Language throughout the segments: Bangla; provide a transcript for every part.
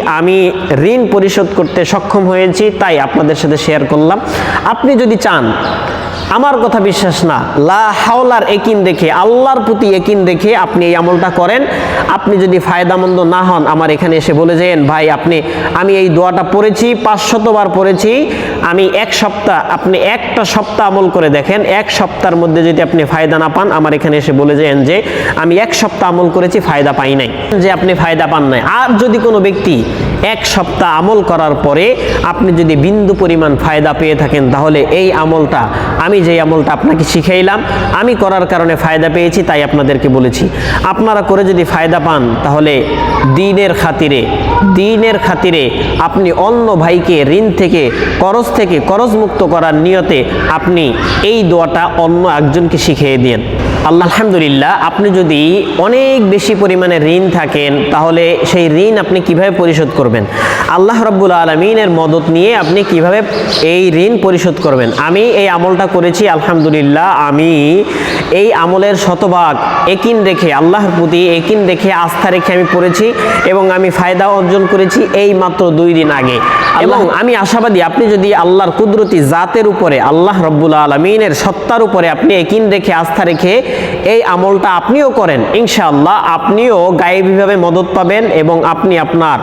আমি ঋণ পরিশোধ করতে সক্ষম হয়েছি? তাই আপনাদের সাথে শেয়ার করলাম। আপনি যদি চান, আমার কথা বিশ্বাস না, লা হাওলার একিন দেখে, আল্লাহর প্রতি একিন দেখে আপনি এই আমলটা করেন। আপনি যদি ফায়দামন্দ না হন, আমার এখানে এসে বলে যেন, ভাই, আপনি, আমি এই দোয়াটা পড়েছি পাঁচশতবার পড়েছি, আমি এক সপ্তাহ, আপনি একটা সপ্তাহ আমল করে দেখেন, এক সপ্তাহের মধ্যে যদি আপনি ফায়দা না পান, আমার এখানে এসে বলে যেন যে, আমি এক সপ্তাহ আমল করেছি, ফায়দা পাই নাই। যে আপনি ফায়দা পান নাই। আর যদি কোনো ব্যক্তি এক সপ্তাহ আমল করার পরে আপনি যদি বিন্দু পরিমাণ ফায়দা পেয়ে থাকেন, তাহলে এই আমলটা, আমি যে আমলটা আপনাকে শিখাইলাম, আমি করার কারণে ফায়দা পেয়েছি, তাই আপনাদেরকে বলেছি। আপনারা করে যদি ফায়দা পান, তাহলে দিনের খাতিরে দিনের খাতিরে আপনি অন্য ভাইকে ঋণ থেকে, করজ থেকে করজ মুক্ত করার নিয়তে আপনি এই দোয়াটা অন্য একজনকে শিখিয়ে দিন আল্লাহ আলহামদুলিল্লাহ আপনি যদি অনেক বেশি পরিমাণে ঋণ থাকেন তাহলে সেই ঋণ আপনি কীভাবে পরিশোধ করবেন? আল্লাহ রব্বুল আলমিনের মদত নিয়ে আপনি কীভাবে এই ঋণ পরিশোধ করবেন? আমি এই আমলটা করেছি আলহামদুলিল্লাহ আমি এই আমলের শতভাগ একিন রেখে আল্লাহর প্রতি একিন রেখে আস্থা রেখে আমি পড়েছি এবং আমি ফায়দা অর্জন করেছি এই মাত্র দুই দিন আগে। এবং আমি আশাবাদী আপনি যদি আল্লাহর কুদরতি জাতের উপরে আল্লাহ রব্বুল আলমিনের সত্তার উপরে আপনি একিন রেখে আস্থা রেখে এই আমলটা আপনিও করেন, ইনশাআল্লাহ আপনিও গায়েবীভাবে মদত পাবেন এবং আপনি আপনার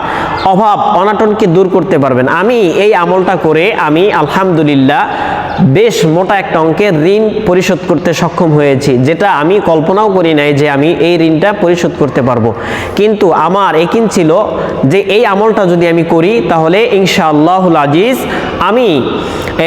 অভাব, অনাটনকে দূর করতে পারবেন। আমি এই আমলটা করে আমি আলহামদুলিল্লাহ বেশ মোটা একটা অঙ্কের ঋণ পরিশোধ করতে সক্ষম হয়েছি, যেটা আমি কল্পনাও করি নাই যে আমি এই ঋণটা পরিশোধ করতে পারব। কিন্তু আমার একিন ছিল যে এই আমলটা যদি আমি করি, তাহলে ইনশাআল্লাহুল আজিজ আমি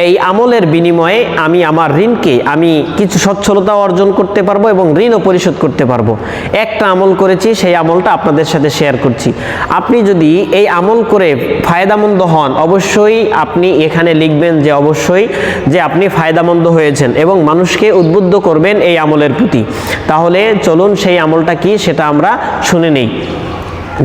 এই আমলের বিনিময়ে আমি আমার ঋণকে আমি কিছু সচ্ছলতা অর্জন করতে পারব। এবং ঋণও পরিশোধ করতে পারব। একটা আমল করেছি, সেই আমলটা আপনাদের সাথে শেয়ার করছি। আপনি যদি এই আমল করে ফায়দামন্দ হন, অবশ্যই আপনি এখানে লিখবেন যে অবশ্যই যে আপনি ফায়দামন্দ হয়েছেন এবং মানুষকে উদ্বুদ্ধ করবেন এই আমলের প্রতি। তাহলে চলুন সেই আমলটা কি, সেটা আমরা শুনে নেই।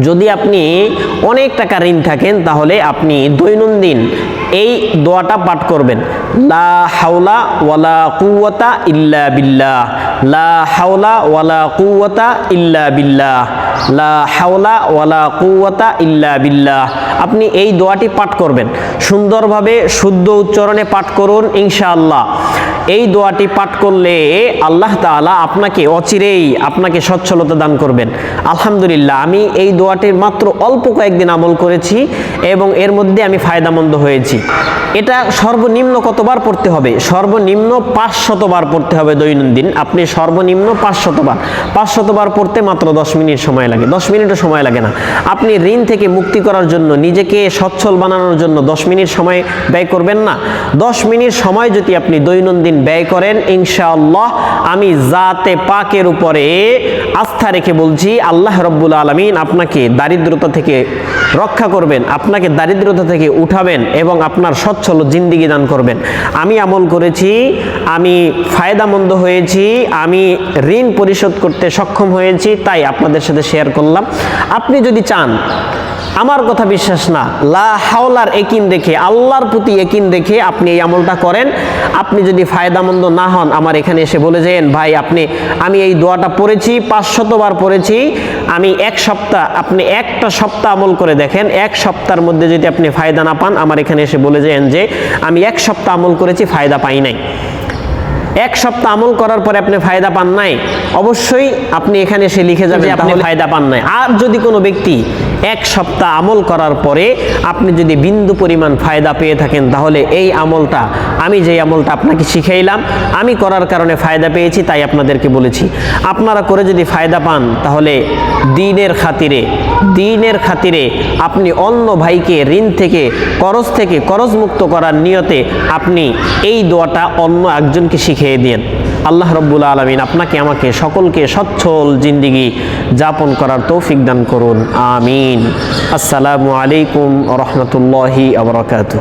যদি আপনি অনেক টাকা ঋণ থাকেন, তাহলে আপনি দৈনন্দিন এই দোয়াটা পাঠ করবেন। লা হাওলা ওয়ালা কুওয়াতা ইল্লা বিল্লাহ। লা হাওলা ওয়ালা কুওয়াতা ইল্লা বিল্লাহ। লা হাওলা ওয়ালা ইল্লা আপনি এই দোয়াটি পাঠ করবেন। সুন্দরভাবে শুদ্ধ উচ্চারণে পাঠ করুন ইনশাআল্লাহ। এই দোয়াটি পাঠ করলে আল্লাহ তাআলা আপনাকে অচিরেই আপনাকে সচ্ছলতা দান করবেন। আলহামদুলিল্লাহ, আমি এই দোয়াটির মাত্র অল্প কয়েকদিন আমল করেছি এবং এর মধ্যে আমি ফায়দামন্দ হয়েছি। এটা সর্বনিম্ন কতবার পড়তে হবে? সর্বনিম্ন পাঁচ শতবার পড়তে হবে দৈনন্দিন। আপনি সর্বনিম্ন পাঁচ শতবার পাঁচ শতবার পড়তে মাত্র দশ মিনিট সময় লাগে। দশ মিনিটও সময় লাগে না। আপনি ঋণ থেকে মুক্তি করার জন্য, নিজেকে সচ্ছল বানানোর জন্য দশ মিনিট সময় ব্যয় করবেন না। দশ মিনিট সময় যদি আপনি দৈনন্দিন ব্যয় করেন, ইনশাআল্লাহ আমি জাতে পাকের উপরে আস্থা রেখে বলছি, আল্লাহ রব্বুল আলমিন আপনাকে দারিদ্রতা থেকে রক্ষা করবেন, আপনাকে দারিদ্রতা থেকে উঠাবেন এবং আপনার সচ্ছল জিন্দিগি দান করবেন। আমি আমল করেছি, আমি ফায়দামন্দ হয়েছি, আমি ঋণ পরিশোধ করতে সক্ষম হয়েছি, তাই আপনাদের সাথে শেয়ার করলাম। আপনি যদি চান, আমার কথা বিশ্বাস না, লা হাওলার একিন দেখে, আল্লাহর প্রতি একিন দেখে আপনি এই আমলটা করেন। আপনি যদি ফায়দামন্দ না হন, আমার এখানে এসে বলে যেন, ভাই, আপনি, আমি এই দোয়াটা পড়েছি, পাঁচশতবার পড়েছি আমি এক সপ্তাহ, আপনি একটা সপ্তাহ আমল করে দেখেন, এক সপ্তাহের মধ্যে যদি আপনি ফায়দা না পান, আমার এখানে এসে বলে যান যে আমি এক সপ্তাহ আমল করেছি, ফায়দা পাই নাই। এক সপ্তাহ আমল করার পরে আপনি ফায়দা পান নাই অবশ্যই আপনি এখানে এসে লিখে যাবেন আপনি ফায়দা পান নাই। আর যদি কোনো ব্যক্তি এক সপ্তাহ আমল করার পরে আপনি যদি বিন্দু পরিমাণ ফায়দা পেয়ে থাকেন তাহলে এই আমলটা আমি যে আমলটা আপনাকে শিখাইলাম আমি করার কারণে ফায়দা পেয়েছি তাই আপনাদেরকে বলেছি। আপনারা করে যদি ফায়দা পান তাহলে দিনের খাতিরে দিনের খাতিরে আপনি অন্য ভাইকে ঋণ থেকে করজ থেকে করজ মুক্ত করার নিয়তে আপনি এই দোয়াটা অন্য একজনকে শিখিয়ে দিন আল্লাহ রব্বুল আলমিন আপনাকে, আমাকে সকলকে সচ্ছল জিন্দিগি যাপন করার তৌফিক দান করুন। আমিন। আসসালামু আলাইকুম রহমতুল্লাহি আবরকাত